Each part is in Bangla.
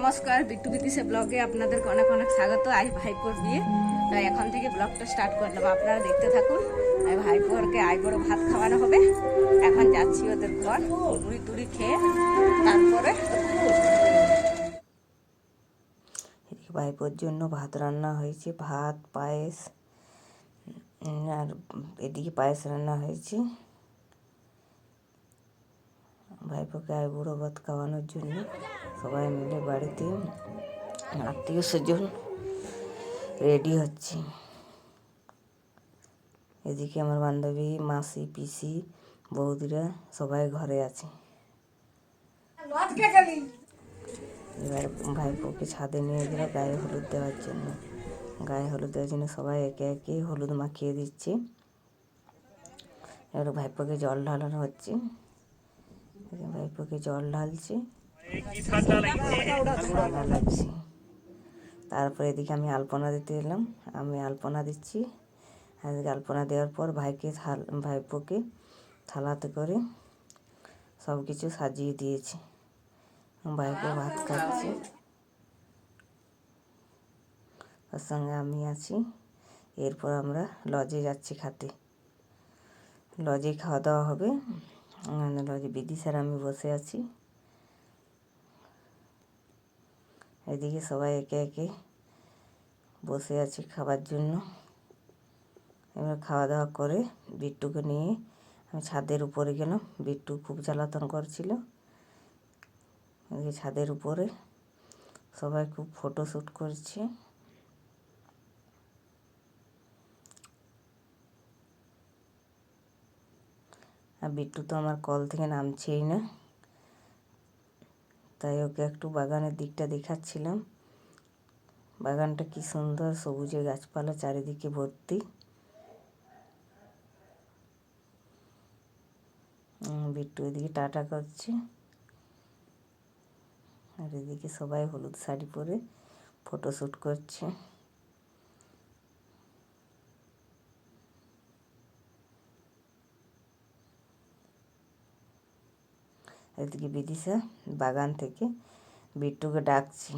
নমস্কার, বিট্টু বিতিসে ব্লগে আপনাদেরকে অনেক অনেক স্বাগত, আই ভাইপোর বিয়ে। তাই এখন থেকে ব্লগটা স্টার্ট করে করলাম আপনারা দেখতে থাকুন, আই ভাইপোরকে আই ভাত খাওয়ানো হবে। এখন যাচ্ছি ওদের ঘর, মুড়ি টুড়ি খেয়ে তারপরে ভাইপোর জন্য ভাত রান্না হয়েছে, ভাত, পায়েস আর এদিকে পায়েস রান্না হয়েছে। ভাইপোকে আইবুড়ো ভাত খাওয়ানোর জন্য সবাই মিলে বাড়িতে আত্মীয় স্বজন রেডি হচ্ছে। এদিকে আমার বান্ধবী, মাসি, পিসি, বৌদিরা সবাই ঘরে আছে। এবার ভাইপোকে ছাদে নিয়ে গেলে গায়ে হলুদ দেওয়ার জন্য। গায়ে হলুদ দেওয়ার জন্য সবাই একে একে হলুদ মাখিয়ে দিচ্ছে। এবার ভাইপোকে জল ঢালানো হচ্ছে। ভাইপোকে জল ঢালছে। লাগছে? তারপরে এদিকে আমি আলপনা দিতে এলাম। আমি আলপনা দিচ্ছি। আলপনা দেওয়ার পর ভাইকে থাল ভাইপোকে থালাতে করে সব কিছু সাজিয়ে দিয়েছি। ভাইপো ভাত খাচ্ছে। তার সঙ্গে আমি আছি। এরপর আমরা লজে যাচ্ছি খাতে। লজে খাওয়া দাওয়া হবে। লজে বিদিশার আমি বসে আছি। এদিকে সবাই একে একে বসে আছি খাবার জন্য। এবার খাওয়া দাওয়া করে বিট্টুকে নিয়ে আমি ছাদের উপরে গেলাম। বিট্টু খুব জ্বালাতন করছিল। এদিকে ছাদের উপরে সবাই খুব ফটো শ্যুট করছে। বিট্টু তো আমার কল থেকে নামছেই না। তাই ওকে একটু বাগানের দিকটা দেখাচ্ছিলাম। বাগানটা কি সুন্দর, সবুজে গাছপালা, চারিদিকে ভর্তি। বিট্টু এদিকে টাটা করছে। আর এদিকে সবাই হলুদ শাড়ি পরে ফটোশ্যুট করছে। এদিকে বিদিশা, বাগান থেকে বিট্টুকে ডাকছি।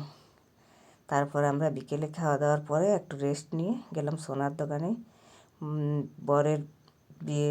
তারপর আমরা বিকেলে খাওয়া দাওয়ার পরে একটু রেস্ট নিয়ে গেলাম সোনার দোকানে। বরের বিয়ে